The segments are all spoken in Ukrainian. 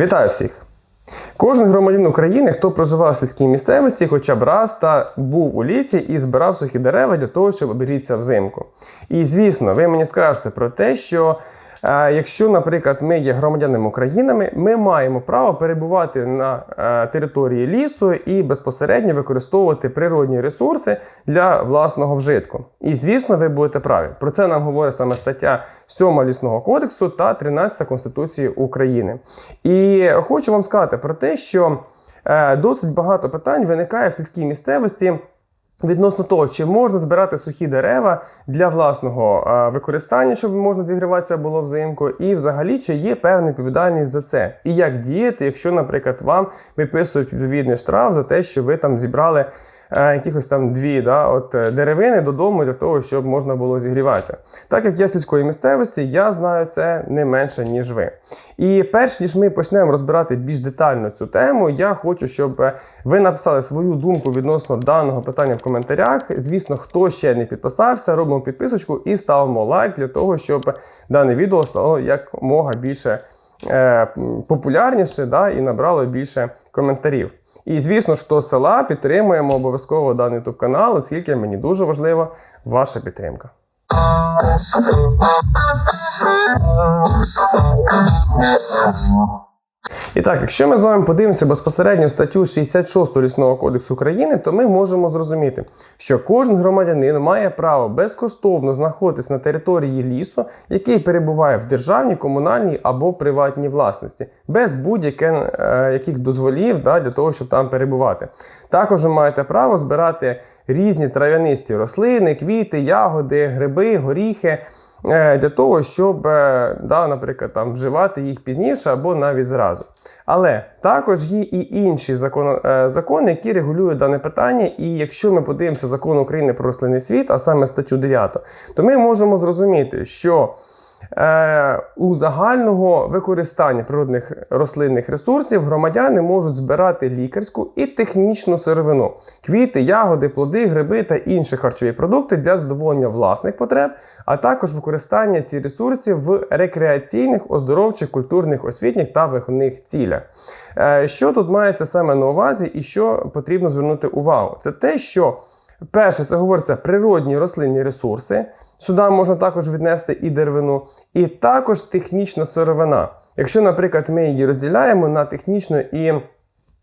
Вітаю всіх! Кожен громадян України, хто проживав в сільській місцевості, хоча б раз та був у лісі і збирав сухі дерева для того, щоб обігрітися взимку. І звісно, ви мені скажете про те, що якщо, наприклад, ми є громадянами України, ми маємо право перебувати на е, території лісу і безпосередньо використовувати природні ресурси для власного вжитку. І звісно, ви будете праві. Про це нам говорить саме стаття 7 лісного кодексу та 13 Конституції України. І хочу вам сказати про те, що е, досить багато питань виникає в сільській місцевості. Відносно того, чи можна збирати сухі дерева для власного е, використання, щоб можна зігріватися було взимку, і взагалі чи є певна відповідальність за це, і як діяти, якщо, наприклад, вам виписують відповідний штраф за те, що ви там зібрали якихось там дві да, от, е, деревини додому для того, щоб можна було зігріватися. Так як я сільської місцевості, я знаю це не менше, ніж ви. І перш ніж ми почнемо розбирати більш детально цю тему, я хочу, щоб е, ви написали свою думку відносно даного питання в коментарях. Звісно, хто ще не підписався, робимо підписочку і ставимо лайк для того, щоб дане відео стало якомога більше е, популярніше да, і набрало більше коментарів. І звісно ж, хто села підтримуємо обов'язково даний YouTube канал, оскільки мені дуже важлива ваша підтримка. І так, якщо ми з вами подивимося безпосередньо статтю 66 Лісного кодексу України, то ми можемо зрозуміти, що кожен громадянин має право безкоштовно знаходитись на території лісу, який перебуває в державній, комунальній або в приватній власності, без будь-яких е, дозволів да, для того, щоб там перебувати. Також ви маєте право збирати різні трав'янисті рослини, квіти, ягоди, гриби, горіхи. Е, для того, щоб, е, да, наприклад, там, вживати їх пізніше або навіть зразу. Але також є і інші закон, е, закони, які регулюють дане питання. І якщо ми подивимося закон України про рослинний світ, а саме статтю 9, то ми можемо зрозуміти, що у загального використання природних рослинних ресурсів громадяни можуть збирати лікарську і технічну сировину, квіти, ягоди, плоди, гриби та інші харчові продукти для задоволення власних потреб, а також використання цих ресурсів в рекреаційних, оздоровчих, культурних, освітніх та виховних цілях. Е, Що тут мається саме на увазі, і що потрібно звернути увагу? Це те, що перше, це говориться природні рослинні ресурси. Сюди можна також віднести і деревину, і також технічна сировина. Якщо, наприклад, ми її розділяємо на технічну і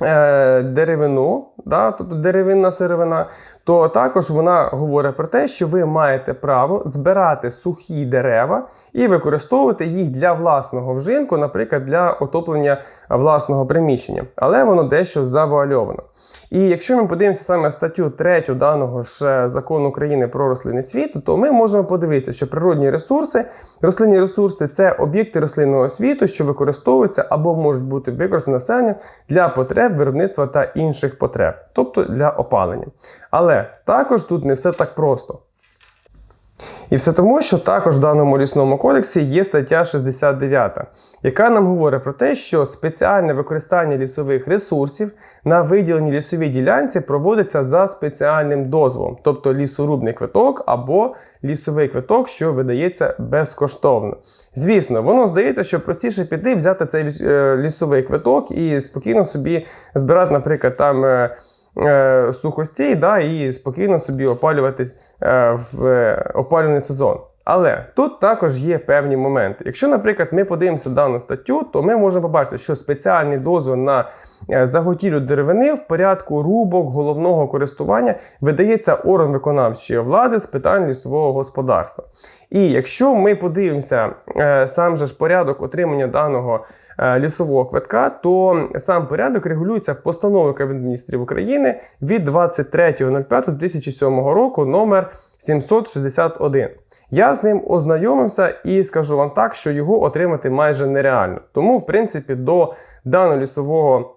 деревину, да, тобто деревинна сировина, то також вона говорить про те, що ви маєте право збирати сухі дерева і використовувати їх для власного вжинку, наприклад, для отоплення власного приміщення. Але воно дещо завуальовано. І якщо ми подивимося саме статтю 3 даного ж е, закону України про рослинний світ, то ми можемо подивитися, що природні ресурси, рослинні ресурси це об'єкти рослинного світу, що використовуються або можуть бути використані населенням для потреб виробництва та інших потреб, тобто для опалення. Але також тут не все так просто. І все тому, що також в даному лісному кодексі є стаття 69, яка нам говорить про те, що спеціальне використання лісових ресурсів на виділеній лісовій ділянці проводиться за спеціальним дозволом, тобто лісорубний квиток або лісовий квиток, що видається безкоштовно. Звісно, воно здається, що простіше піти, взяти цей е, лісовий квиток і спокійно собі збирати, наприклад, там. Е, сухостій да, і спокійно собі опалюватись е, в е, опалювальний сезон. Але тут також є певні моменти. Якщо, наприклад, ми подивимося дану статтю, то ми можемо побачити, що спеціальний дозвіл на е, заготівлю деревини в порядку рубок головного користування видається орган виконавчої влади з питань лісового господарства. І якщо ми подивимося е, сам же ж порядок отримання даного е, лісового квитка, то сам порядок регулюється постановою Кабінету міністрів України від 23.05.2007 року номер 761. Я з ним ознайомився і скажу вам так, що його отримати майже нереально. Тому, в принципі, до даного лісового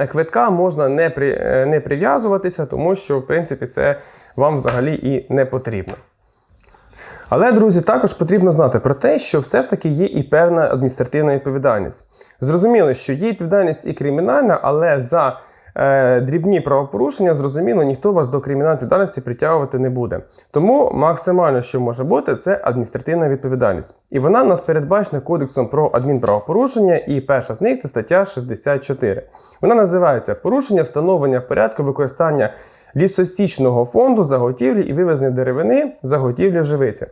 е, квитка можна не, при, е, не прив'язуватися, тому що, в принципі, це вам взагалі і не потрібно. Але, друзі, також потрібно знати про те, що все ж таки є і певна адміністративна відповідальність. Зрозуміло, що є відповідальність і кримінальна, але за дрібні правопорушення, зрозуміло, ніхто вас до кримінальної відповідальності притягувати не буде. Тому максимально, що може бути, це адміністративна відповідальність. І вона в нас передбачена кодексом про адмінправопорушення, і перша з них це стаття 64. Вона називається порушення встановлення порядку використання лісостічного фонду заготівлі і вивезення деревини заготівлі живиці.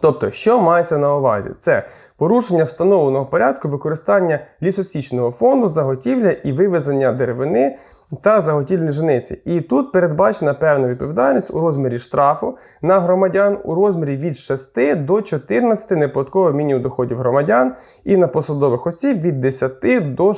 Тобто, що мається на увазі? Це порушення встановленого порядку використання лісосічного фонду, заготівля і вивезення деревини та заготівлі жениці. І тут передбачена певна відповідальність у розмірі штрафу на громадян у розмірі від 6 до 14 неподаткових мінімум доходів громадян і на посадових осіб від 10 до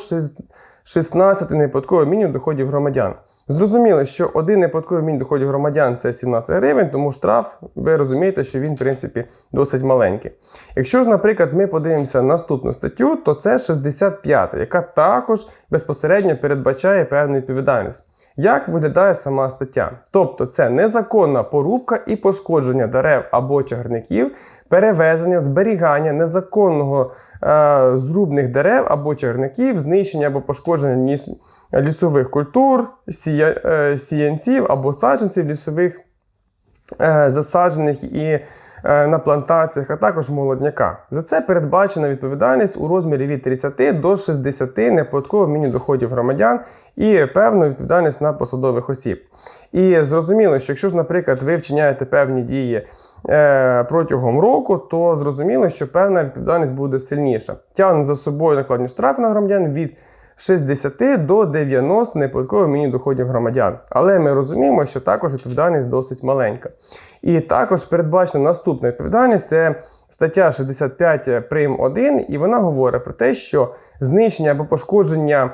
16 неподаткових мінімум доходів громадян. Зрозуміло, що один неподатковий мінімум доходів громадян це 17 гривень, тому штраф, ви розумієте, що він, в принципі, досить маленький. Якщо ж, наприклад, ми подивимося наступну статтю, то це 65, яка також безпосередньо передбачає певну відповідальність. Як виглядає сама стаття? Тобто це незаконна порубка і пошкодження дерев або чагарників, перевезення, зберігання незаконного е, зрубних дерев або чагарників, знищення або пошкодження ніс лісових культур, сія, е, сіянців або саджанців лісових е, засаджених і е, на плантаціях, а також молодняка. За це передбачена відповідальність у розмірі від 30 до 60 неподаткових міні-доходів громадян і певна відповідальність на посадових осіб. І зрозуміло, що якщо ж, наприклад, ви вчиняєте певні дії протягом року, то зрозуміло, що певна відповідальність буде сильніша. Тягне за собою накладні штрафи на громадян від 60 до 90 неподаткових міні доходів громадян. Але ми розуміємо, що також відповідальність досить маленька. І також передбачена наступна відповідальність це стаття 65 прим 1, і вона говорить про те, що знищення або пошкодження.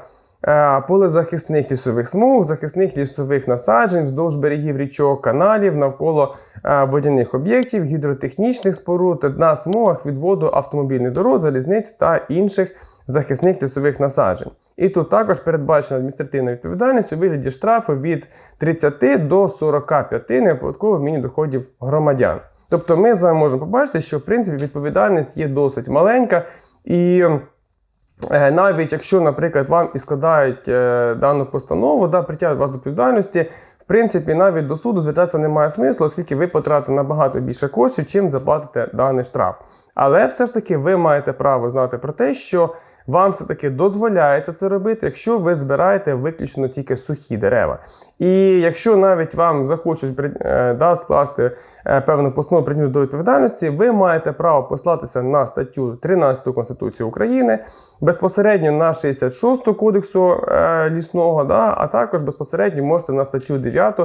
е, Полезахисних лісових смуг, захисних лісових насаджень вздовж берегів річок, каналів, навколо е, водяних об'єктів, гідротехнічних споруд на смугах відводу автомобільних дорог, залізниць та інших захисних лісових насаджень. І тут також передбачена адміністративна відповідальність у вигляді штрафу від 30 до 45 неподаткових міні-доходів громадян. Тобто ми з вами можемо побачити, що в принципі відповідальність є досить маленька і. е, Навіть якщо, наприклад, вам і складають е, дану постанову, да, притягують вас до відповідальності, в принципі, навіть до суду звертатися немає смислу, оскільки ви потратите набагато більше коштів, чим заплатите даний штраф. Але все ж таки ви маєте право знати про те, що вам все-таки дозволяється це робити, якщо ви збираєте виключно тільки сухі дерева. І якщо навіть вам захочуть е, да, скласти е, певну постанову прийняти до відповідальності, ви маєте право послатися на статтю 13 Конституції України, безпосередньо на 66 кодексу е, лісного, да, а також безпосередньо можете на статтю 9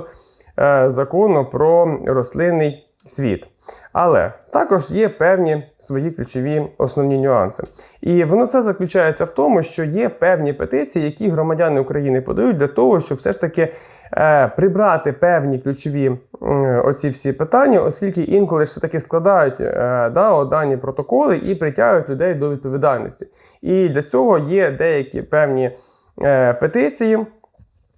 е, закону про рослинний світ. Але також є певні свої ключові основні нюанси. І воно все заключається в тому, що є певні петиції, які громадяни України подають для того, щоб все ж таки е, прибрати певні ключові м, оці всі питання, оскільки інколи все таки складають е, да, дані протоколи і притягують людей до відповідальності. І для цього є деякі певні е, петиції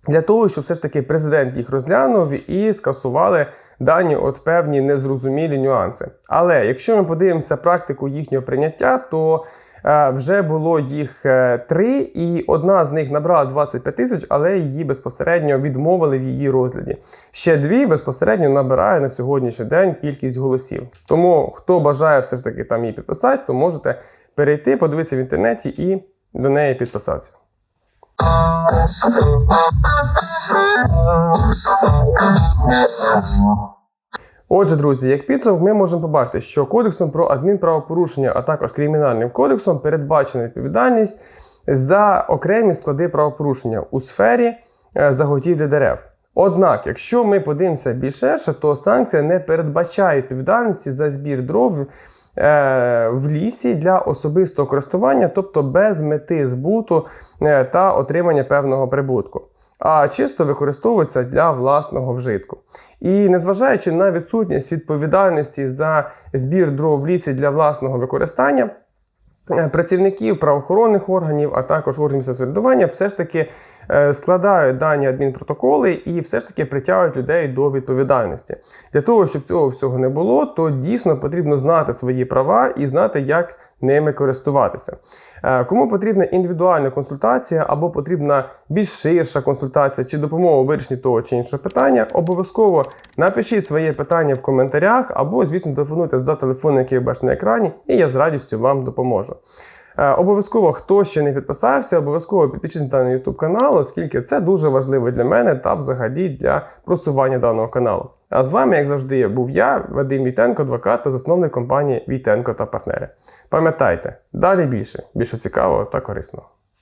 для того, щоб все ж таки президент їх розглянув і скасували дані от певні незрозумілі нюанси. Але якщо ми подивимося практику їхнього прийняття, то е, вже було їх е, три, і одна з них набрала 25 тисяч, але її безпосередньо відмовили в її розгляді. Ще дві безпосередньо набирає на сьогоднішній день кількість голосів. Тому хто бажає все ж таки там її підписати, то можете перейти, подивитися в інтернеті і до неї підписатися. Отже, друзі, як підсумок, ми можемо побачити, що кодексом про адмінправопорушення, а також кримінальним кодексом передбачена відповідальність за окремі склади правопорушення у сфері е, заготівлі дерев. Однак, якщо ми подивимося більш ширше, то санкція не передбачає відповідальності за збір дров в лісі для особистого користування, тобто без мети збуту е, та отримання певного прибутку а чисто використовується для власного вжитку. І незважаючи на відсутність відповідальності за збір дров в лісі для власного використання, е, працівників правоохоронних органів, а також органів самоврядування все ж таки е, складають дані адмінпротоколи і все ж таки притягують людей до відповідальності. Для того, щоб цього всього не було, то дійсно потрібно знати свої права і знати, як ними користуватися. Е, Кому потрібна індивідуальна консультація або потрібна більш ширша консультація чи допомога у вирішенні того чи іншого питання, обов'язково напишіть своє питання в коментарях або, звісно, телефонуйте за телефоном, який ви бачите на екрані, і я з радістю вам допоможу. Е, Обов'язково, хто ще не підписався, обов'язково підпишіться на YouTube канал, оскільки це дуже важливо для мене та взагалі для просування даного каналу. А з вами, як завжди, був я, Вадим Вітенко, адвокат та засновник компанії Вітенко та партнери. Пам'ятайте, далі більше, більше цікавого та корисного.